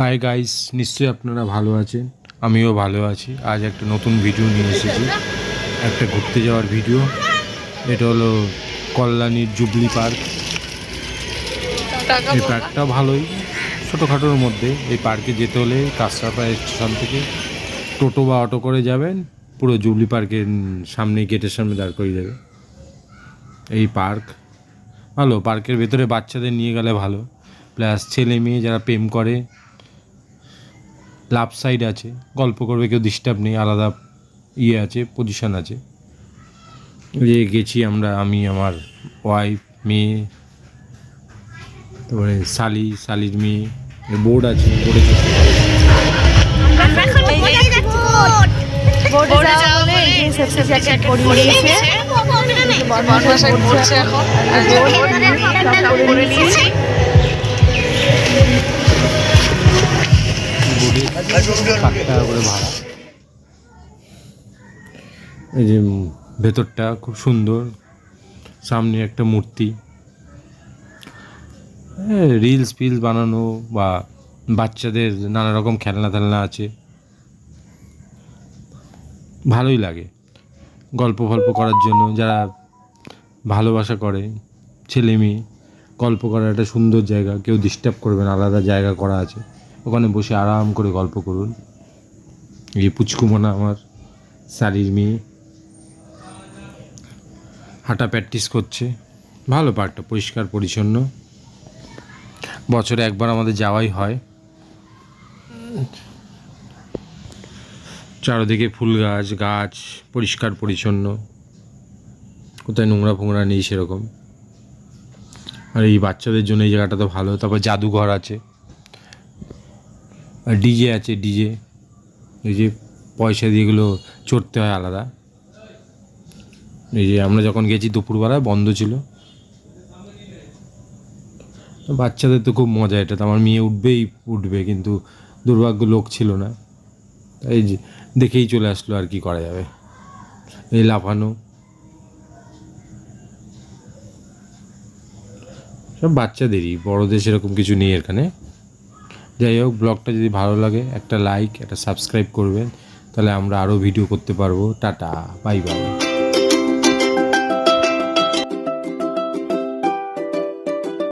Hi guys নিশ্চয়ই আপনারা ভালো আছেন। আমিও ভালো আছি। আজ একটা নতুন ভিডিও নিয়ে এসেছি। একটা ঘুরতে যাওয়ার ভিডিও এটা হলো কল্যাণীর জুবলি পার্ক। এই পার্কটা ভালোই। ছোটোখাটোর মধ্যে এই পার্কে যেতে হলে কাঁচরাপাড়া স্টেশন থেকে টোটো বা অটো করে যাবেন। পুরো জুবলি পার্কের সামনে গেটের সামনে দাঁড় করিয়ে দেবে। এই পার্ক ভালো। পার্কের ভেতরে বাচ্চাদের নিয়ে গেলে ভালো। প্লাস ছেলে মেয়ে যারা প্রেম করে লাভ সাইড আছে গল্প করবে কেউ ডিস্টার্ব নেই আলাদা ইয়ে আছে পজিশন আছে। যে গেছি আমরা আমি আমার ওয়াইফ মেয়ে তারপরে শালি শালির মেয়ে বোর্ড আছে বোর্ডে এই যে ভেতরটা খুব সুন্দর, সামনে একটা মূর্তি। রিলস ফিলস বানানো বা বাচ্চাদের নানা রকম খেলনা টেলনা আছে। ভালোই লাগে গল্প ফল্প করার জন্য, যারা ভালোবাসা করে, ছেলে মেয়ে, গল্প করার একটা সুন্দর জায়গা, কেউ ডিস্টার্ব করবে না, আলাদা জায়গা করা আছে। ওখানে বসে আরাম করে গল্প করুন। এই পুচকুমোনা আমার, শাড়ির মেয়ে। হাঁটা প্র্যাকটিস করছে। ভালো পার্কটা পরিষ্কার, পরিচ্ছন্ন। বছরে একবার আমাদের যাওয়াই হয়। চারদিকে ফুল গাছ গাছ, পরিষ্কার, পরিচ্ছন্ন। কোথায় নোংরা ফোংরা নেই সেরকম। আর এই বাচ্চাদের জন্য এই জায়গাটা তো ভালো। তারপর জাদুঘর আছে। ডিজে আছে ডিজে এই যে পয়সা দিয়ে এগুলো চড়তে হয় আলাদা। এই যে আমরা যখন গেছি দুপুরবেলা বন্ধ ছিল। বাচ্চাদের তো খুব মজা এটা, তো আমার মেয়ে উঠবেই, উঠবে কিন্তু দুর্ভাগ্য লোক ছিল না। যে দেখেই চলে আসলো আর কি করা যাবে। এই লাফানো। সব বাচ্চাদেরই, বড়দের সেরকম কিছু নেই এখানে। যাই হোক, ব্লগটা যদি ভালো লাগে, একটা লাইক একটা সাবস্ক্রাইব করবেন, তাহলে আমরা আরও ভিডিও করতে পারব। Tata bye bye